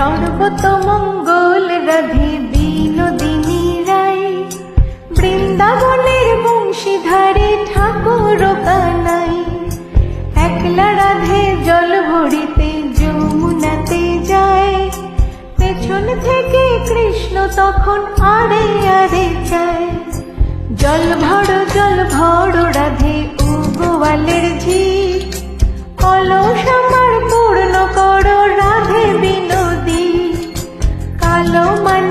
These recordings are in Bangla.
সর্বতমঙ্গল রাধে বিনোদিনী রায়। বৃন্দাবনের বংশীধারে ঠাকুর কানাই একলা রাধে জল ভরিতে যমুনাতে যায়। পেছন থেকে কৃষ্ণ তখন আরে আরে যায় জল ভর জল ভর রাধে ও গোয়ালের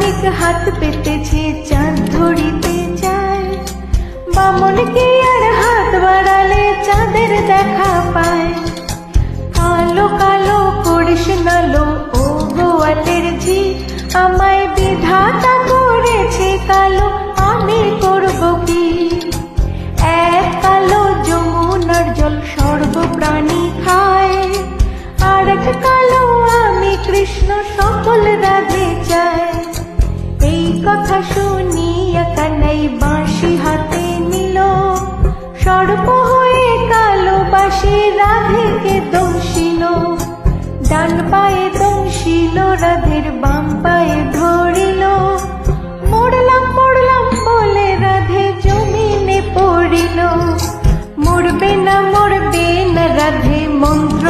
মানিক হাত পেতেছে চাঁদ ধরিতে যায় বামনকে আর হাত বাড়ালে চাঁদের দেখা পায়। কালো কালো করিস নালো ও গোয়ালের ঝি আমায় বিধাতা করেছে কালো, আমি করব কি? এক কালো যমুনার জল সর্বপ্রাণী খায় আর এক কালো আমি কৃষ্ণ সকল এই কথা শুনিয়া কানাই বাঁশি হাতে নিল। সর্প হয়ে কালো বাসি রাধেকে দোষিল ডান পায়ে দোষিল রাধের বাম পায়ে ধরিল। মোড়লাম মোড়লাম বলে রাধে জমিনে পড়িল। মরবে না মরবে না রাধে মন্ত্র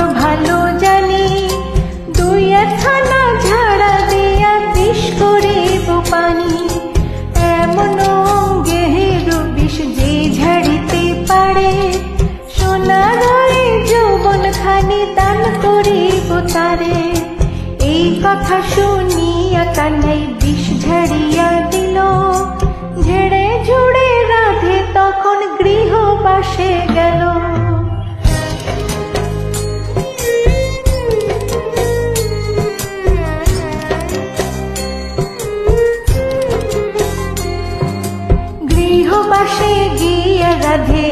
কথা শুনিয়া কানাই বিষ ঝাড়িয়া দিল। ঝেড়ে ঝুড়ে রাধে তখন গৃহবাসে গেল। গৃহবাসে গিয়া রাধে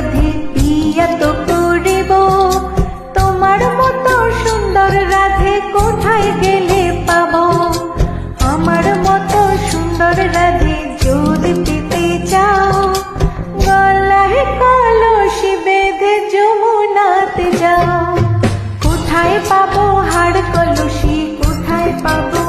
ব্যাধি তো তোমার মতো সুন্দর রাধে কোথায় গেলে পাব? আমার মতো সুন্দর রাধে যদি পেতে চাও, গলায় কলসি বেঁধে যমুনাতে যাও। কোথায় পাবো হাড় কলসি, কোথায় পাবো